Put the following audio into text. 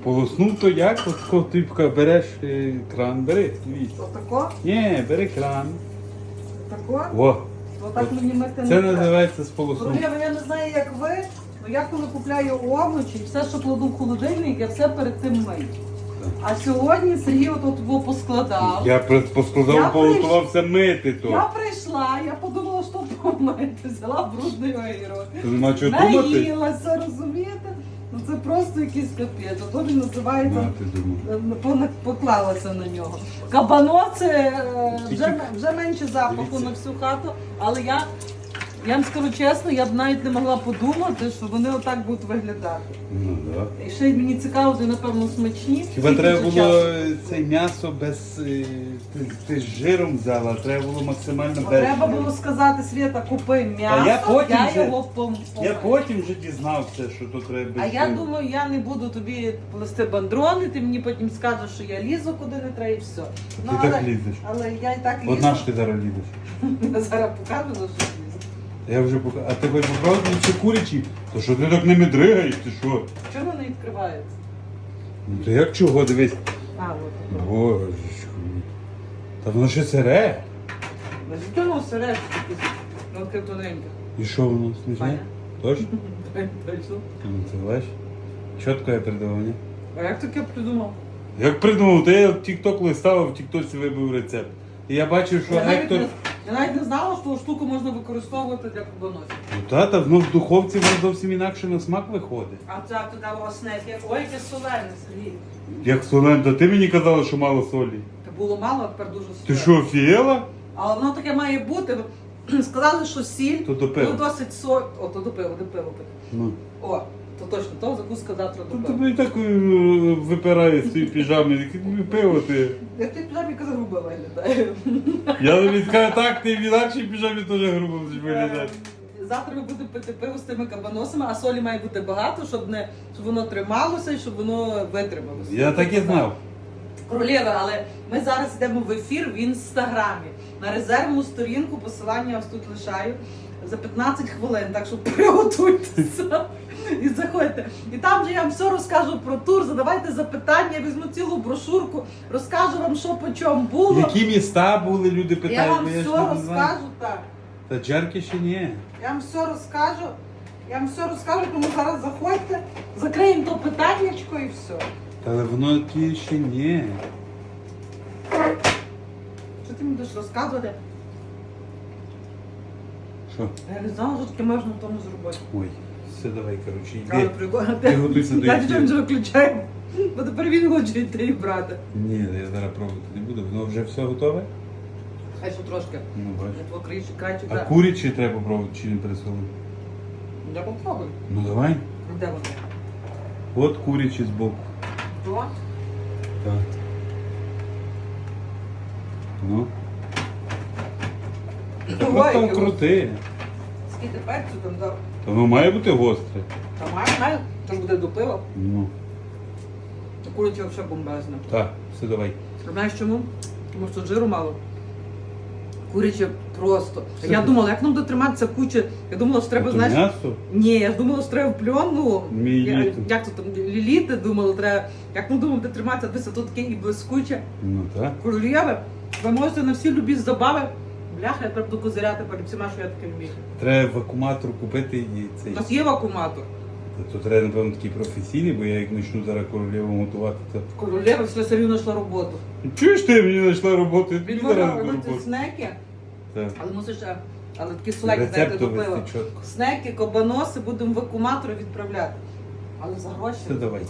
Сполоснув то як? От тако ти береш е, кран, бери. Дивіться. Отако? Ні, бери кран. Тако? О, Отак От мені мити не треба. називається сполоснув. Королева, я не знаю, як ви, але я коли купляю овочі, все, що кладу в холодильник, я все перед цим мию. А сьогодні Сергій от його поскладав. Я при- поскладав, Я поготувався мити то. Я прийшла, я подумала, що помити, взяла брудний огірок. То нема чого думати. Наїлася, розумієте? Це просто якийсь капець. Ото він називається. Е, пона- Поклалася на нього. Кабано це е, вже, вже менше запаху на всю хату, але я, я вам скажу чесно, я б навіть не могла подумати, що вони отак будуть виглядати. Ну, да. І ще й мені цікаво, де напевно смачні. Хіба Скільки треба це було часу? це м'ясо без. е, Ти, ти з жиром взяла, треба було максимально без. Треба жиру. було сказати, Свята, купи м'ясо, Та я потім я вже- його пом... Я потім вже дізнався, що тут треба без А я жиру. думаю, я не буду тобі плести бандрони, ти мені потім скажеш, що я лізу куди не треба і все. Ну, Ти але, так лізеш. але я і так лізу. Одна ж ти зараз лізеш. Я зараз покажу, за що лізу. Я вже пока. А ти хоч попробуй ці курячі? То що ти так ними дригаєш, ти що? Чого вони відкриваються? Ну то як чого дивись? А, от. Боже. Та воно ще сире. Звідки воно сережки такі? Ну, таке тоненьке. І що воно смачне? Паня. Точно? Точно. Ну це бачиш? Чітко я придумав, ні? А як таке придумав? Як придумав, то я в TikTok листав, в TikTok вибив рецепт. І я бачив, що Я навіть, Ектор. не, я навіть не знала, що штуку можна використовувати для кабаносів. Ну тата, воно в духовці воно зовсім інакше на смак виходить. А це туди оснеки. Ой, яке солене, Сергій. Як солента, ти мені казала, що мало солі. Це було мало, а тепер дуже Ти що, офієла? Але воно таке має бути. Сказали, що сіль То до ну, досить соль. О, то до пива, до пива. Ну. О, то точно, то закуска завтра до То тобі і так е, випирає з цієї піжами, яке тобі пиво ти. Я ти піжамі яка грубо виглядає. Я тобі скажу так, ти в інакшій піжамі теж грубо будеш виглядати. Е, Завтра ми будемо пити пиво з тими кабаносами, а солі має бути багато, щоб не щоб воно трималося і щоб воно витрималося. Я так і знав. Королєва, але ми зараз йдемо в ефір в інстаграмі. На резервну сторінку посилання ось тут лишаю за 15 хвилин. Так що приготуйтеся і заходьте. І там же я вам все розкажу про тур. Задавайте запитання, я візьму цілу брошурку, розкажу вам, що по чому було. Які міста були, люди Я вам я все ж не знаю. розкажу так. Та джерки ще ні. Я вам все розкажу. Я вам все розкажу, тому зараз заходьте, закриємо то питаннячко і все. Але воно ті ще ні. Що ти мені будеш розказувати? Що? Я не знала, що таке можна в тому зробити. Ой, все давай, коротше, Але йди. прикольно. Ти готуйся до Я ефіру. вже включаю, бо тепер він хоче йти і брати. Ні, я зараз пробувати не буду. Воно вже все готове? Хай ще трошки. Ну бачиш. Я твого крайчик. А да. курячі треба пробувати чи не пересолити? Я попробую. Ну давай. Де воно? От курячі збоку. То? Так. Ну. Ось там крути. Скільки перцю там дав? Та воно має бути гостре. Та має, має. То ж буде до пива. Ну. Та куриця взагалі бомбезна. Так, все давай. Знаєш чому? Тому що жиру мало. Куряче просто. Все Я думала, як нам дотриматися кучі. Я думала, що треба, знаєш. м'ясо? Ні, я ж думала, що треба в пльон, ну, я- як то там ліліти, думала, треба. Як ми думаємо, де триматися, десь тут таке і блискуче. Ну так. Королєве, ви можете на всі любі забави. Бляха, я треба буду козиряти перед всіма, що я таке вмію. Треба вакууматор купити і У цей. нас є вакууматор. То треба, напевно, такі професійний, бо я як почну зараз королеву готувати, то. Королева все все рівно йшла роботу. Чуєш ти мені знайшла роботу? Я тобі зараз робити роботу. снеки, Так. але мусиш. е, Але такі слеки, знаєте, Рецепт до пива. чітко. Снеки, кобаноси будемо в вакууматор відправляти. Але за гроші. Це давай.